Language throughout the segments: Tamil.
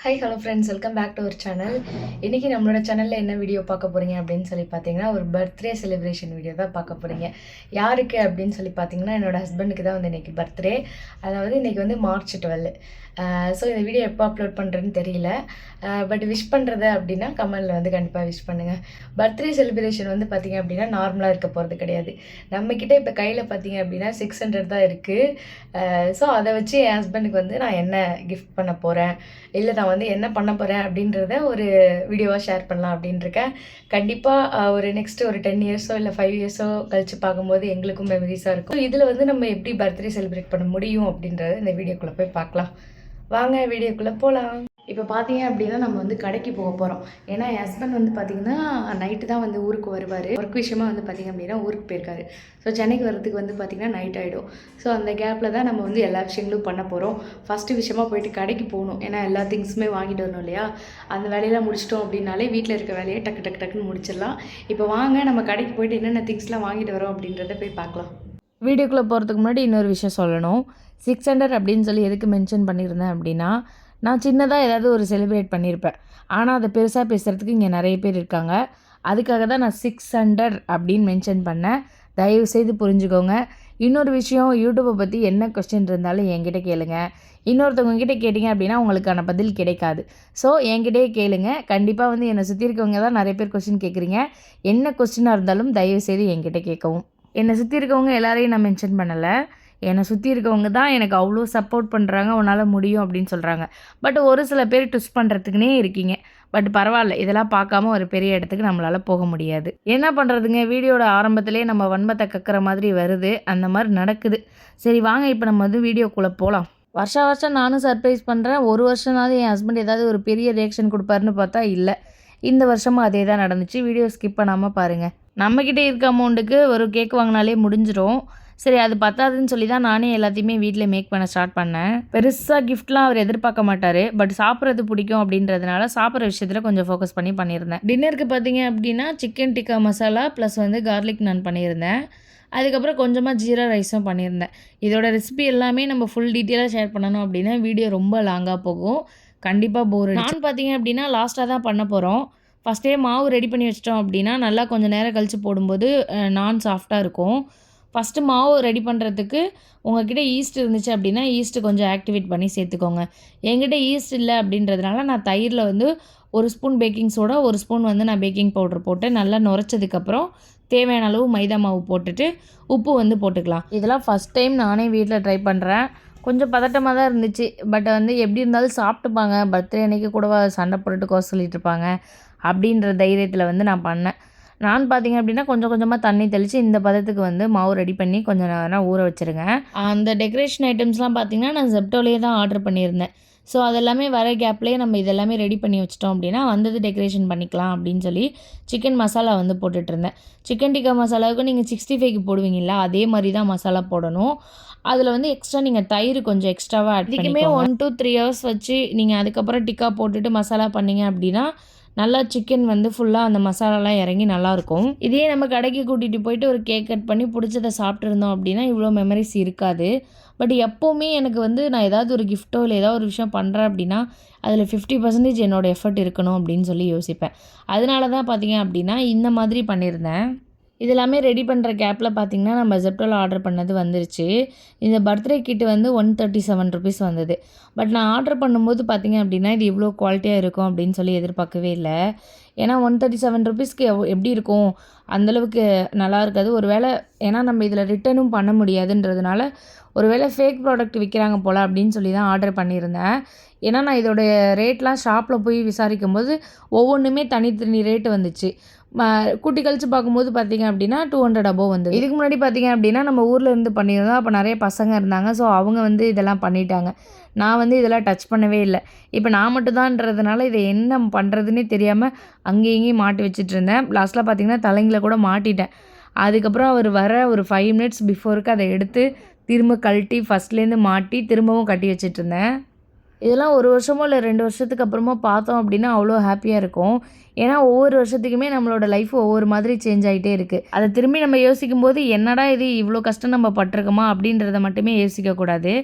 Hi hello friends welcome back to our channel இன்றைக்கி நம்மளோட சேனலில் என்ன வீடியோ பார்க்க போகிறீங்க அப்படின்னு சொல்லி பார்த்தீங்கன்னா ஒரு பர்த்டே செலிப்ரேஷன் வீடியோ தான் பார்க்க போகிறீங்க யாருக்கு அப்படின்னு சொல்லி பார்த்தீங்கன்னா என்னோட ஹஸ்பண்டுக்கு தான் வந்து இன்றைக்கி பர்த்டே அதாவது இன்றைக்கி வந்து மார்ச் டுவெல் ஸோ இந்த வீடியோ எப்போ அப்லோட் பண்ணுறேன்னு தெரியல. பட் விஷ் பண்ணுறது அப்படின்னா கமெண்டில் வந்து கண்டிப்பாக விஷ் பண்ணுங்கள் பர்த்டே செலிப்ரேஷன் வந்து பார்த்தீங்க அப்படின்னா நார்மலாக இருக்க போகிறது கிடையாது. நம்மக்கிட்ட இப்போ கையில் பார்த்தீங்க அப்படின்னா சிக்ஸ் ஹண்ட்ரட் தான் இருக்குது ஸோ அதை வச்சு என் ஹஸ்பண்டுக்கு வந்து நான் என்ன கிஃப்ட் பண்ண போகிறேன் இல்லை நான் வந்து என்ன பண்ண போகிறேன் அப்படின்றத ஒரு வீடியோவாக ஷேர் பண்ணலாம் அப்படின்ட்டுருக்கேன் கண்டிப்பாக ஒரு நெக்ஸ்ட் ஒரு டென் இயர்ஸோ இல்லை ஃபைவ் இயர்ஸோ கழித்து பார்க்கும்போது எங்களுக்கும் மெமரிஸாக இருக்கும். இதில் வந்து நம்ம எப்படி பர்த்டே செலிப்ரேட் பண்ண முடியும் அப்படின்றத இந்த வீடியோக்குள்ளே போய் பார்க்கலாம். வாங்க வீடியோக்குள்ளே போகலாம் இப்போ பார்த்தீங்க அப்படின்னா நம்ம வந்து கடைக்கு போக போகிறோம் ஏன்னா என் ஹஸ்பண்ட் வந்து பார்த்தீங்கன்னா நைட்டு தான் வந்து ஊருக்கு வருவார். ஒர்க் விஷயமா வந்து பார்த்தீங்க அப்படின்னா ஊருக்கு போயிருக்காரு. ஸோ சென்னைக்கு வரதுக்கு வந்து பார்த்திங்கன்னா நைட் ஆகிடும் ஸோ அந்த கேப்பில் தான் நம்ம வந்து எல்லா விஷயங்களும் பண்ண போகிறோம் ஃபஸ்ட்டு விஷயமா போயிட்டு கடைக்கு போகணும். ஏன்னா எல்லா திங்ஸுமே வாங்கிட்டு வரணும் இல்லையா? அந்த வேலையெல்லாம் முடிச்சிட்டோம் அப்படின்னாலே வீட்டில் இருக்க வேலையை டக்கு டக்கு டக்குன்னு முடிச்சிடலாம். இப்போ வாங்க நம்ம கடைக்கு போயிட்டு என்னென்ன திங்ஸ்லாம் வாங்கிட்டு வரோம் அப்படின்றத போய் பார்க்கலாம். வீடியோக்குள்ளே போகிறதுக்கு முன்னாடி இன்னொரு விஷயம் சொல்லணும். சிக்ஸ் ஹண்ட்ரட் அப்படின்னு சொல்லி எதுக்கு மென்ஷன் பண்ணியிருந்தேன் அப்படின்னா நான் சின்னதாக ஏதாவது ஒரு செலிப்ரேட் பண்ணியிருப்பேன். ஆனால் அதை பெருசாக பேசுகிறதுக்கு இங்கே நிறைய பேர் இருக்காங்க. அதுக்காக தான் நான் சிக்ஸ் ஹண்ட்ரட் அப்படின்னு மென்ஷன் பண்ணேன். தயவு செய்து புரிஞ்சுக்கோங்க. இன்னொரு விஷயம் யூடியூப்பை பற்றி என்ன கொஸ்டின் இருந்தாலும் என்கிட்ட கேளுங்க. இன்னொருத்தவங்க கிட்டே கேட்டிங்க அப்படின்னா உங்களுக்கான பதில் கிடைக்காது. ஸோ என்கிட்டயே கேளுங்க. கண்டிப்பாக வந்து என்னை சுற்றி இருக்கவங்க தான் நிறைய பேர் கொஸ்டின் கேட்குறீங்க என்ன கொஸ்டினாக இருந்தாலும் தயவு செய்து என்கிட்ட கேட்கவும். என்னை சுற்றி இருக்கவங்க எல்லாரையும் நான் மென்ஷன் பண்ணலை. என்னை சுற்றி இருக்கவங்க தான் எனக்கு அவ்வளோ சப்போர்ட் பண்ணுறாங்க உன்னால் முடியும் அப்படின்னு சொல்கிறாங்க பட் ஒரு சில பேர் ட்விஸ்ட் பண்ணுறதுக்குனே இருக்கீங்க. பட் பரவாயில்ல இதெல்லாம் பார்க்காம ஒரு பெரிய இடத்துக்கு நம்மளால் போக முடியாது. என்ன பண்ணுறதுங்க வீடியோட ஆரம்பத்திலே நம்ம வன்மத்தை கக்கிற மாதிரி வருது. அந்த மாதிரி நடக்குது. சரி வாங்க இப்போ நம்ம வந்து வீடியோக்குள்ளே போகலாம் வருஷா வருஷம் நானும் சர்ப்ரைஸ் பண்ணுறேன் ஒரு வருஷம்னாவது என் ஹஸ்பண்ட் ஏதாவது ஒரு பெரிய ரியாக்ஷன் கொடுப்பாருன்னு பார்த்தா இல்லை. இந்த வருஷமும் அதே தான் நடந்துச்சு. வீடியோ ஸ்கிப் பண்ணாமல் பாருங்கள் நம்மக்கிட்ட இருக்க அமௌண்ட்டுக்கு ஒரு கேக் வாங்கினாலே முடிஞ்சிடும் சரி அது பத்தாதுன்னு சொல்லி தான் நானே எல்லாத்தையுமே வீட்டில் மேக் பண்ண ஸ்டார்ட் பண்ணேன். பெருசாக கிஃப்ட்லாம் அவர் எதிர்பார்க்க மாட்டார். பட் சாப்பிட்றது பிடிக்கும் அப்படின்றதுனால சாப்பிட்ற விஷயத்தில் கொஞ்சம் ஃபோக்கஸ் பண்ணி பண்ணியிருந்தேன். டின்னருக்கு பார்த்தீங்க அப்படின்னா சிக்கன் டிக்கா மசாலா ப்ளஸ் வந்து கார்லிக் நான் பண்ணியிருந்தேன். அதுக்கப்புறம் கொஞ்சமாக ஜீரா ரைஸும் பண்ணியிருந்தேன். இதோட ரெசிபி எல்லாமே நம்ம ஃபுல் டீட்டெயிலாக ஷேர் பண்ணணும் அப்படின்னா வீடியோ ரொம்ப லாங்காக போகும். கண்டிப்பாக போர் நான் பார்த்தீங்க அப்படின்னா லாஸ்ட்டாக தான் பண்ண போகிறோம் ஃபஸ்ட்டே மாவு ரெடி பண்ணி வச்சிட்டோம் அப்படின்னா நல்லா கொஞ்சம் நேரம் கழித்து போடும்போது நான் சாஃப்டாக இருக்கும். ஃபஸ்ட்டு மாவு ரெடி பண்ணுறதுக்கு உங்ககிட்ட ஈஸ்ட் இருந்துச்சு அப்படின்னா ஈஸ்ட்டு கொஞ்சம் ஆக்டிவேட் பண்ணி சேர்த்துக்கோங்க. என்கிட்ட ஈஸ்ட் இல்லை அப்படின்றதுனால நான் தயிரில் வந்து ஒரு ஸ்பூன் பேக்கிங் சோடா ஒரு ஸ்பூன் வந்து நான் பேக்கிங் பவுடர் போட்டு நல்லா நுரைச்சதுக்கப்புறம் தேவையான அளவு மைதா மாவு போட்டுட்டு உப்பு வந்து போட்டுக்கலாம். இதெல்லாம் ஃபஸ்ட் டைம் நானே வீட்டில் ட்ரை பண்ணுறேன் கொஞ்சம் பதட்டமாக தான் இருந்துச்சு. பட் வந்து எப்படி இருந்தாலும் சாப்பிட்டுப்பாங்க. பர்த்டே அன்னைக்கு கூட சண்டை போட்டுட்டு கோச சொல்லிட்டு இருப்பாங்க. அப்படின்ற தைரியத்தில் வந்து நான் பண்ணேன். நான் பார்த்தீங்க அப்படின்னா கொஞ்சம் கொஞ்சமாக தண்ணி தெளித்து இந்த பதத்துக்கு வந்து மாவு ரெடி பண்ணி கொஞ்சம் நேரம் ஊற வச்சுருங்க அந்த டெக்கரேஷன் ஐட்டம்ஸ்லாம் பார்த்தீங்கன்னா நான் ஜெப்டோலேயே தான் ஆர்டர் பண்ணியிருந்தேன். ஸோ அதெல்லாமே வர கேப்லேயே நம்ம இதெல்லாமே ரெடி பண்ணி வச்சிட்டோம் அப்படின்னா வந்தது டெக்கரேஷன் பண்ணிக்கலாம் அப்படின்னு சொல்லி சிக்கன் மசாலா வந்து போட்டுட்டு இருந்தேன். சிக்கன் டிக்கா மசாலாவுக்கு நீங்கள் சிக்ஸ்டி ஃபைவ்க்கு போடுவீங்களா அதே மாதிரி தான் மசாலா போடணும். அதில் வந்து எக்ஸ்ட்ரா நீங்கள் தயிர் கொஞ்சம் எக்ஸ்ட்ராவாக ஆட் இதுக்குமே ஒன் டூ த்ரீ ஹவர்ஸ் வச்சு நீங்கள் அதுக்கப்புறம் டிக்கா போட்டுட்டு மசாலா பண்ணீங்க அப்படின்னா நல்லா சிக்கன் வந்து ஃபுல்லாக அந்த மசாலாலாம் இறங்கி நல்லாயிருக்கும். இதே நம்ம கடைக்கு கூட்டிகிட்டு போயிட்டு ஒரு கேக் கட் பண்ணி பிடிச்சதை சாப்பிட்ருந்தோம் அப்படின்னா இவ்வளோ மெமரிஸ் இருக்காது. பட் எப்போவுமே எனக்கு வந்து நான் ஏதாவது ஒரு கிஃப்ட்டோ இல்லை ஏதாவது ஒரு விஷயம் பண்ணுறேன் அப்படின்னா அதில் ஃபிஃப்டி பர்சன்டேஜ் என்னோடய எஃபர்ட் இருக்கணும் அப்படின்னு சொல்லி யோசிப்பேன். அதனால தான் பார்த்தீங்க அப்படின்னா இந்த மாதிரி பண்ணியிருந்தேன். இது எல்லாமே ரெடி பண்ணுற கேப்பில் பார்த்தீங்கன்னா நம்ம ஜெப்டோவில் ஆர்டர் பண்ணது வந்துருச்சு. இந்த பர்த்டே கிட்டு வந்து ஒன் தேர்ட்டி செவன் ருபீஸ் வந்தது. பட் நான் ஆர்டர் பண்ணும்போது பார்த்தீங்க அப்படின்னா இது இவ்வளோ குவாலிட்டியாக இருக்கும் அப்படின்னு சொல்லி எதிர்பார்க்கவே இல்லை. ஏன்னா ஒன் தேர்ட்டி செவன் ருபீஸ்க்கு எவ் எப்படி இருக்கும்? அந்தளவுக்கு நல்லா இருக்காது. ஒரு வேளை ஏன்னா நம்ம இதில் ரிட்டனும் பண்ண முடியாதுன்றதுனால ஒரு வேளை ஃபேக் ப்ராடக்ட் விற்கிறாங்க போல் அப்படின்னு சொல்லி தான் ஆர்டர் பண்ணியிருந்தேன். ஏன்னா நான் இதோடைய ரேட்லாம் ஷாப்பில் போய் விசாரிக்கும் போது ஒவ்வொன்றுமே தனித்தனி ரேட்டு வந்துச்சு. கூட்டி கழிச்சு பார்க்கும்போது பார்த்தீங்க அப்படின்னா டூ ஹண்ட்ரட் அபோவ் வந்து இதுக்கு முன்னாடி பார்த்தீங்க அப்படின்னா நம்ம ஊரில் இருந்து பண்ணியிருந்தோம். அப்போ நிறைய பசங்க இருந்தாங்க. ஸோ அவங்க வந்து இதெல்லாம் பண்ணிட்டாங்க. நான் வந்து இதெல்லாம் டச் பண்ணவே இல்லை. இப்போ நான் மட்டும்தான்றதுனால இதை என்ன பண்ணுறதுன்னே தெரியாமல் அங்கேயும் இங்கேயும் மாட்டி வச்சுட்டு இருந்தேன். லாஸ்ட்டில் பார்த்தீங்கன்னா தலைங்களை கூட மாட்டிட்டேன். அதுக்கப்புறம் அவர் வர ஒரு ஃபைவ் மினிட்ஸ் பிஃபோருக்கு அதை எடுத்து திரும்ப கழட்டி ஃபஸ்ட்லேருந்து மாட்டி திரும்பவும் கட்டி வச்சிட்டு இருந்தேன். இதெல்லாம் ஒரு வருஷமோ இல்லை ரெண்டு வருஷத்துக்கு அப்புறமா பார்த்தோம் அப்படின்னா அவ்வளோ ஹாப்பியாக இருக்கும். ஏன்னா ஒவ்வொரு வருஷத்துக்குமே நம்மளோட லைஃப் ஒவ்வொரு மாதிரி சேஞ்ச் ஆகிட்டே இருக்குது அதை திரும்பி நம்ம யோசிக்கும் போது என்னடா இது இவ்வளோ கஷ்டம் நம்ம பட்டிருக்கோமா அப்படின்றத மட்டுமே யோசிக்கக்கூடாது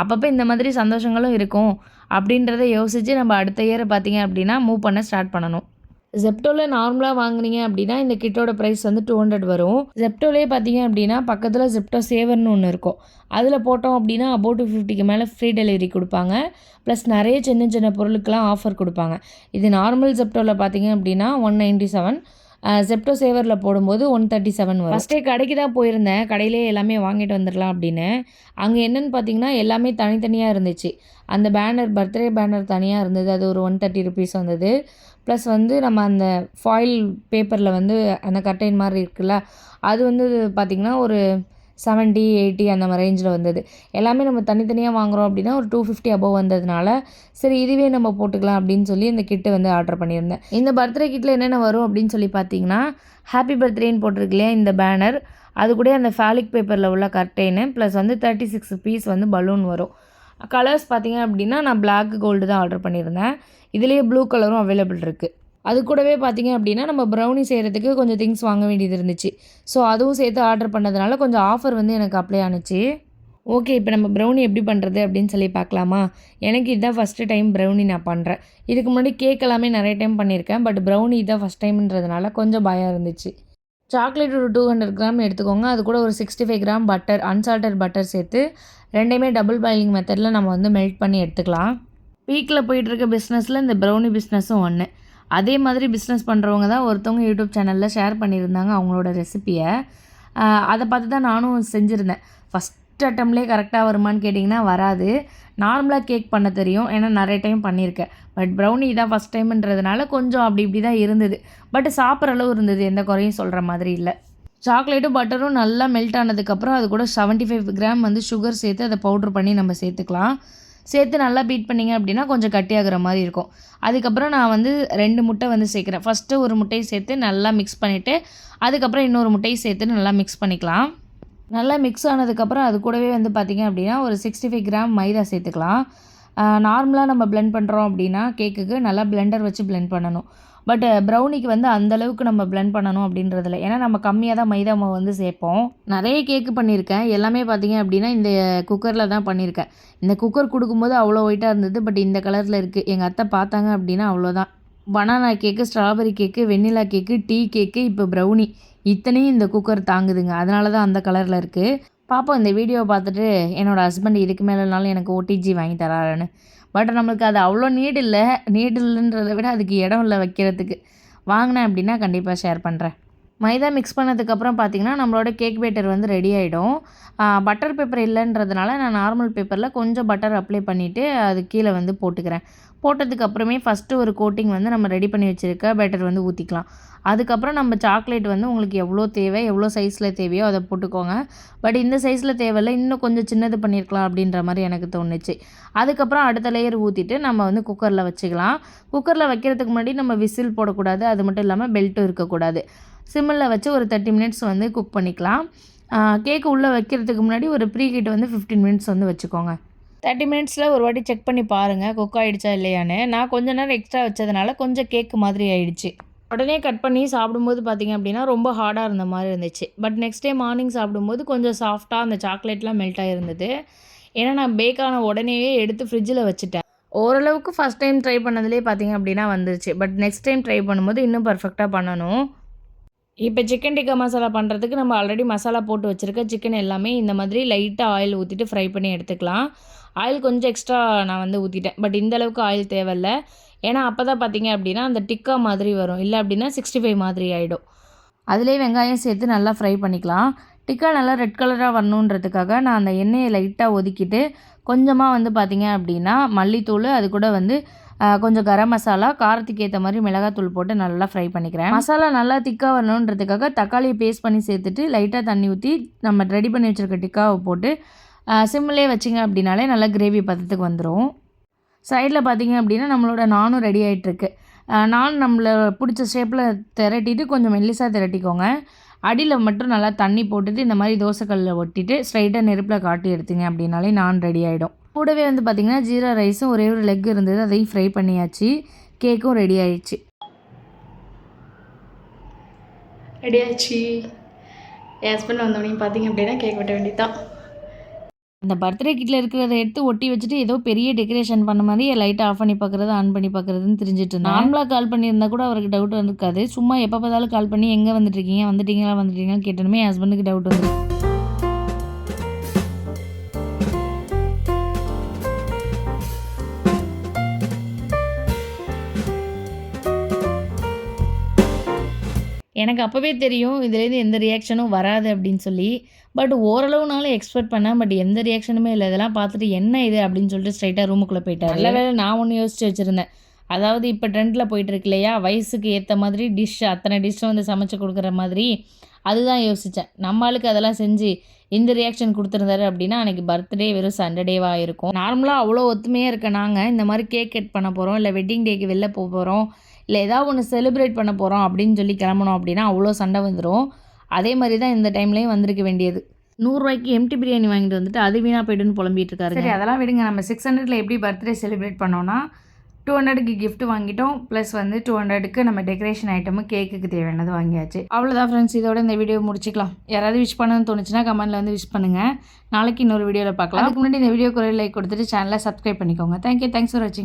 அப்பப்போ இந்த மாதிரி சந்தோஷங்களும் இருக்கும். அப்படின்றத யோசித்து நம்ம அடுத்த இயரை பார்த்தீங்க அப்படின்னா மூவ் பண்ண ஸ்டார்ட் பண்ணணும். ஜெப்டோவில் நார்மலாக வாங்குனீங்க அப்படின்னா இந்த கிட்டோட ப்ரைஸ் வந்து டூ ஹண்ட்ரட் வரும். ஜெப்டோலே பார்த்தீங்க அப்படின்னா பக்கத்தில் ஜெப்டோ சேவர்னு ஒன்று இருக்கும். அதில் போட்டோம் அப்படின்னா அபவுட் டூ ஃபிஃப்டிக்கு மேலே ஃப்ரீ டெலிவரி கொடுப்பாங்க. ப்ளஸ் நிறைய சின்ன சின்ன பொருளுக்கெலாம் ஆஃபர் கொடுப்பாங்க. இது நார்மல் ஜெப்டோவில் பார்த்தீங்க அப்படின்னா ஒன் நைன்ட்டி செவன் ஜெப்டோ சேவரில் போடும்போது ஒன் தேர்ட்டி செவன் வரும். ஃபஸ்ட்டே கடைக்கு தான் போயிருந்தேன். கடையிலே எல்லாமே வாங்கிட்டு வந்துடலாம் அப்படின்னு. அங்கே என்னென்னு பார்த்தீங்கன்னா எல்லாமே தனித்தனியாக இருந்துச்சு. அந்த பேனர் பர்த்டே பேனர் தனியாக இருந்தது. அது ஒரு ஒன் தேர்ட்டி ருபீஸ் வந்தது. ப்ளஸ் வந்து நம்ம அந்த ஃபாயில் பேப்பரில் வந்து அந்த கர்டைன் மாதிரி இருக்குல்ல அது வந்து பார்த்திங்கன்னா ஒரு செவன்ட்டி எயிட்டி அந்த மாதிரி ரேஞ்சில் வந்தது. எல்லாமே நம்ம தனித்தனியாக வாங்குகிறோம் அப்படின்னா ஒரு டூ ஃபிஃப்டி அபவ் வந்ததுனால சரி இதுவே நம்ம போட்டுக்கலாம் அப்படின்னு சொல்லி இந்த கிட்டை வந்து ஆர்டர் பண்ணியிருந்தேன். இந்த பர்த்டே கிட்டில் என்னென்ன வரும் அப்படின்னு சொல்லி பார்த்தீங்கன்னா ஹாப்பி பர்த்டேன்னு போட்டிருக்கு இல்லையா இந்த பேனர் அது கூட அந்த ஃபேலிக் பேப்பரில் உள்ள கர்டைனு ப்ளஸ் வந்து தேர்ட்டி சிக்ஸ் பீஸ் வந்து பலூன் வரும். கலர்ஸ் பார்த்தீங்க அப்படின்னா நான் பிளாக் கோல்டு தான் ஆர்டர் பண்ணியிருந்தேன். இதுலேயே ப்ளூ கலரும் அவைலபிள் இருக்குது அது கூடவே பார்த்திங்க அப்படின்னா நம்ம ப்ரௌனி செய்கிறதுக்கு கொஞ்சம் திங்ஸ் வாங்க வேண்டியது இருந்துச்சு. ஸோ அதுவும் சேர்த்து ஆர்டர் பண்ணதுனால கொஞ்சம் ஆஃபர் வந்து எனக்கு அப்ளை ஆனுச்சு. ஓகே இப்போ நம்ம ப்ரௌனி எப்படி பண்ணுறது அப்படின்னு சொல்லி பார்க்கலாமா? எனக்கு இதுதான் ஃபஸ்ட்டு டைம் ப்ரௌனி நான் பண்ணுறேன் இதுக்கு முன்னாடி கேக் எல்லாமே நிறைய டைம் பண்ணியிருக்கேன். பட் ப்ரௌனி இதுதான் ஃபஸ்ட் டைம்ன்றதுனால கொஞ்சம் பயம் இருந்துச்சு. சாக்லேட் ஒரு டூ ஹண்ட்ரட் கிராம் எடுத்துக்கோங்க. அது கூட ஒரு sixty five gram butter unsalted butter சேர்த்து ரெண்டையுமே டபுள் பாயிலிங் மெத்தடில் நம்ம வந்து மெல்ட் பண்ணி எடுத்துக்கலாம். பீக்கில் போயிட்டுருக்க பிஸ்னஸில் இந்த ப்ரௌனி பிஸ்னஸும் ஒன்று அதே மாதிரி பிஸ்னஸ் பண்ணுறவங்க தான் ஒருத்தவங்க யூடியூப் சேனலில் ஷேர் பண்ணியிருந்தாங்க அவங்களோட ரெசிப்பியை அதை பார்த்து தான் நானும் செஞ்சுருந்தேன். ஃபஸ்ட் அட்டம்லேயே கரெக்டாக வருமானு கேட்டிங்கன்னா வராது. நார்மலாக கேக் பண்ண தெரியும். ஏன்னா நிறைய டைம் பண்ணியிருக்கேன். பட் ப்ரௌனி தான் ஃபஸ்ட் டைம்ன்றதுனால கொஞ்சம் அப்படி இப்படி தான் இருந்தது. பட் சாப்பிட்ற அளவு இருந்தது. எந்த குறையும் சொல்கிற மாதிரி இல்லை. சாக்லேட்டும் பட்டரும் நல்லா மெல்ட் ஆனதுக்கப்புறம் அது கூட செவன்ட்டி ஃபைவ் கிராம் வந்து சுகர் சேர்த்து அதை பவுட்ரு பண்ணி நம்ம சேர்த்துக்கலாம். சேர்த்து நல்லா பீட் பண்ணிங்க அப்படின்னா கொஞ்சம் கட்டியாகிற மாதிரி இருக்கும். அதுக்கப்புறம் நான் வந்து ரெண்டு முட்டை வந்து சேர்க்குறேன். ஃபஸ்ட்டு ஒரு முட்டையை சேர்த்து நல்லா மிக்ஸ் பண்ணிவிட்டு அதுக்கப்புறம் இன்னொரு முட்டையை சேர்த்து நல்லா மிக்ஸ் பண்ணிக்கலாம். நல்லா மிக்ஸ் ஆனதுக்கப்புறம் அது கூடவே வந்து பார்த்திங்க அப்படின்னா ஒரு சிக்ஸ்டி ஃபைவ் கிராம் மைதா சேர்த்துக்கலாம். நார்மலாக நம்ம பிளெண்ட் பண்ணுறோம் அப்படின்னா கேக்குக்கு நல்லா பிளெண்டர் வச்சு பிளெண்ட் பண்ணணும். பட் ப்ரௌனிக்கு வந்து அந்தளவுக்கு நம்ம பிளெண்ட் பண்ணணும் அப்படின்றதில்ல. ஏன்னா நம்ம கம்மியாக தான் மைதா மாவு வந்து சேர்ப்போம். நிறைய கேக்கு பண்ணியிருக்கேன். எல்லாமே பார்த்தீங்க அப்படின்னா இந்த குக்கரில் தான் பண்ணியிருக்கேன். இந்த குக்கர் கொடுக்கும்போது அவ்வளோ ஒயிட்டாக இருந்தது பட் இந்த கலரில் இருக்குது எங்கள் அத்தை பார்த்தாங்க அப்படின்னா அவ்வளோதான். Banana cake strawberry cake vanilla cake tea cake இப்போ ப்ரௌனி இத்தனையும் இந்த குக்கர் தாங்குதுங்க. அதனால தான் அந்த கலரில் இருக்குது பாப்போம் இந்த வீடியோவை பார்த்துட்டு என்னோடய ஹஸ்பண்ட் இதுக்கு மேலேனாலும் எனக்கு ஓடிஜி வாங்கி தராருன்னு. பட் நம்மளுக்கு அது அவ்வளோ நீடு இல்லை. நீடு இல்லைன்றதை விட அதுக்கு இடம் இல்லை வைக்கிறதுக்கு. வாங்கினேன் அப்படின்னா கண்டிப்பாக ஷேர் பண்ணுறேன் மைதா மிக்ஸ் பண்ணதுக்கப்புறம் பார்த்திங்கன்னா நம்மளோட கேக் பேட்டர் வந்து ரெடி ஆகிடும் பட்டர் பேப்பர் இல்லைன்றதுனால நான் நார்மல் பேப்பரில் கொஞ்சம் பட்டர் அப்ளை பண்ணிவிட்டு அது கீழே வந்து போட்டுக்கிறேன். போட்டதுக்கு அப்புறமே ஃபஸ்ட்டு ஒரு கோட்டிங் வந்து நம்ம ரெடி பண்ணி வச்சுருக்க பேட்டர் வந்து ஊற்றிக்கலாம் அதுக்கப்புறம் நம்ம சாக்லேட் வந்து உங்களுக்கு எவ்வளோ தேவை எவ்வளோ சைஸில் தேவையோ அதை போட்டுக்கோங்க. பட் இந்த சைஸில் தேவையில்ல இன்னும் கொஞ்சம் சின்னது பண்ணியிருக்கலாம் அப்படின்ற மாதிரி எனக்கு தோணுச்சு. அதுக்கப்புறம் அடுத்த லேயர் ஊற்றிட்டு நம்ம வந்து குக்கரில் வச்சுக்கலாம். குக்கரில் வைக்கிறதுக்கு முன்னாடி நம்ம விசில் போடக்கூடாது அது மட்டும் இல்லாமல் பெல்ட்டும் இருக்கக்கூடாது. சிம்மில் வச்சு ஒரு தேர்ட்டி மினிட்ஸ் வந்து குக் பண்ணிக்கலாம். கேக்கு உள்ளே வைக்கிறதுக்கு முன்னாடி ஒரு ப்ரீ ஹீட் வந்து ஃபிஃப்டீன் மினிட்ஸ் வந்து வச்சுக்கோங்க. தேர்ட்டி மினிட்ஸில் ஒரு வாட்டி செக் பண்ணி பாருங்கள் குக் ஆகிடுச்சா இல்லையான்னு. நான் கொஞ்ச நேரம் எக்ஸ்ட்ரா வச்சதுனால கொஞ்சம் கேக்கு மாதிரி ஆயிடுச்சு. உடனே கட் பண்ணி சாப்பிடும்போது பார்த்திங்க அப்படின்னா ரொம்ப ஹார்டாக இருந்த மாதிரி இருந்துச்சு. பட் நெக்ஸ்ட் டே மார்னிங் சாப்பிடும்போது கொஞ்சம் சாஃப்டாக அந்த சாக்லேட்லாம் மெல்ட் ஆகிருந்தது ஏன்னா நான் பேக் ஆன உடனேயே எடுத்து ஃப்ரிட்ஜில் வச்சுட்டேன். ஓரளவுக்கு ஃபஸ்ட் டைம் ட்ரை பண்ணதுலேயே பார்த்திங்க அப்படின்னா வந்துருச்சு. பட் நெக்ஸ்ட் டைம் ட்ரை பண்ணும்போது இன்னும் பர்ஃபெக்டாக பண்ணணும். இப்போ சிக்கன் டிக்கா மசாலா பண்ணுறதுக்கு நம்ம ஆல்ரெடி மசாலா போட்டு வச்சுருக்க சிக்கன் எல்லாமே இந்த மாதிரி லைட்டாக ஆயில் ஊற்றிட்டு ஃப்ரை பண்ணி எடுத்துக்கலாம். ஆயில் கொஞ்சம் எக்ஸ்ட்ரா நான் வந்து ஊற்றிட்டேன் பட் இந்த அளவுக்கு ஆயில் தேவையில்ல. ஏன்னா அப்போ தான் பார்த்தீங்க அப்படின்னா அந்த டிக்கா மாதிரி வரும். இல்லை அப்படின்னா சிக்ஸ்டி ஃபைவ் மாதிரி ஆகிடும் அதிலே வெங்காயம் சேர்த்து நல்லா ஃப்ரை பண்ணிக்கலாம். டிக்கா நல்லா ரெட் கலராக வரணுன்றதுக்காக நான் அந்த எண்ணெயை லைட்டாக ஒதுக்கிட்டு கொஞ்சமாக வந்து பார்த்திங்க அப்படின்னா மல்லித்தூள் அது கூட வந்து கொஞ்சம் கரம் மசாலா காரத்துக்கு ஏற்ற மாதிரி மிளகாத்தூள் போட்டு நல்லா ஃப்ரை பண்ணிக்கிறேன். மசாலா நல்லா திக்காக வரணுன்றதுக்காக தக்காளியை பேஸ்ட் பண்ணி சேர்த்துட்டு லைட்டாக தண்ணி ஊற்றி நம்ம ரெடி பண்ணி வச்சுருக்க டிக்காவை போட்டு சிம்மிலே வச்சிங்க அப்படின்னாலே நல்லா கிரேவி பதத்துக்கு வந்துடும் சைடில் பார்த்திங்க அப்படின்னா நம்மளோட நானும் ரெடி ஆகிட்டுருக்கு நான் நம்மளை பிடிச்ச ஷேப்பில் திரட்டிட்டு கொஞ்சம் மெல்லிசாக திரட்டிக்கோங்க. அடியில் மட்டும் நல்லா தண்ணி போட்டுட்டு இந்த மாதிரி தோசைக்கல்லில் ஒட்டிட்டு ஸ்ட்ரைட்டாக நெருப்பில் காட்டி எடுத்தீங்க அப்படின்னாலே நான் ரெடி ஆகிடும் கூடவே வந்து பார்த்திங்கன்னா ஜீரா ரைஸும் ஒரே ஒரு லெக் இருந்தது. அதையும் ஃப்ரை பண்ணியாச்சு. கேக்கும் ரெடி ஆயிடுச்சு. ரெடி ஆச்சு என் ஹஸ்பண்ட் வந்தோடனே பார்த்தீங்க அப்படின்னா கேக் வெட்ட வேண்டியதான் அந்த பர்த்டே கிட்டில் இருக்கிறத எடுத்து ஒட்டி வச்சுட்டு ஏதோ பெரிய டெக்கரேஷன் பண்ண மாதிரி லைட்டை ஆஃப் பண்ணி பார்க்குறது ஆன் பண்ணி பார்க்குறதுன்னு தெரிஞ்சுட்டு நார்மலாக கால் பண்ணியிருந்தா கூட அவருக்கு டவுட் வந்திருக்காது. சும்மா எப்போ பார்த்தாலும் கால் பண்ணி எங்கே வந்துட்டுருக்கீங்க வந்துட்டீங்களா? வந்துட்டீங்களான்னு கேட்டணுமே என் ஹஸ்பண்டுக்கு டவுட் வந்து எனக்கு அப்போவே தெரியும் இதுலேருந்து எந்த ரியாக்ஷனும் வராது அப்படின்னு சொல்லி. பட் ஓரளவுனாலும் எக்ஸ்பெக்ட் பண்ணேன். பட் எந்த ரியாக்ஷனுமே இல்லை. இதெல்லாம் பார்த்துட்டு என்ன இது அப்படின்னு சொல்லிட்டு ஸ்ட்ரைட்டாக ரூமுக்குள்ளே போயிட்டார். நல்ல வேலை நான் ஒன்று யோசிச்சு வச்சுருந்தேன். அதாவது இப்போ ட்ரெண்டில் போயிட்டு இருக்கு இல்லையா? வயசுக்கு ஏற்ற மாதிரி டிஷ் அத்தனை டிஷ்ஷும் வந்து சமைச்சு கொடுக்குற மாதிரி. அதுதான் யோசித்தேன் நம்ம ஆளுக்கு அதெல்லாம் செஞ்சு இந்த ரியாக்ஷன் கொடுத்துருந்தாரு அப்படின்னா அன்றைக்கி பர்த்டே வெறும் சண்டடேவாக இருக்கும். நார்மலாக அவ்வளோ ஒத்துமையாக இருக்க நாங்கள் இந்த மாதிரி கேக் கட் பண்ண போகிறோம் இல்லை வெட்டிங் டேக்கு வெளில போக போகிறோம் இல்லை ஏதாவது ஒன்று செலிப்ரேட் பண்ண போகிறோம் அப்படின்னு சொல்லி கிளம்பணும் அப்படின்னா அவ்வளோ சண்டை வந்துடும் அதே மாதிரி தான் இந்த டைம்லேயும் வந்திருக்க வேண்டியது. நூறுரூவாய்க்கு எம்டி பிரியாணி வாங்கிட்டு வந்துட்டு அது வீணாக போய்ட்டுன்னு புலம்பிட்டு இருக்காரு சரி அதெல்லாம் விடுங்க. நம்ம சிக்ஸ் ஹண்ட்ரட்ல எப்படி பர்த்டே செலிப்ரேட் பண்ணோன்னா டூ ஹண்ட்ரடுக்கு gift வாங்கிட்டோம். ப்ளஸ் வந்து டூ ஹண்ட்ரடுக்கு நம்ம டெக்கரேஷன் ஐட்டமும் கேக்குக்கு தேவையானது வாங்கியாச்சு. அவ்வளோதான் ஃப்ரெண்ட்ஸ் இதோட இந்த வீடியோ முடிச்சுக்கலாம். யாராவது விஷ் பண்ணணும்னு தோணுச்சுன்னா கமெண்ட்டில் வந்து விஷ் பண்ணுங்கள் நாளைக்கு இன்னொரு வீடியோவில் பார்க்கலாம். அதுக்கு முன்னாடி இந்த வீடியோக்கு ஒரு லைக் கொடுத்துட்டு சேனலை சப்ஸ்கிரைப் பண்ணிக்கோங்க. தேங்க்யூ தேங்க்ஸ் ஃபார் வாட்சிங்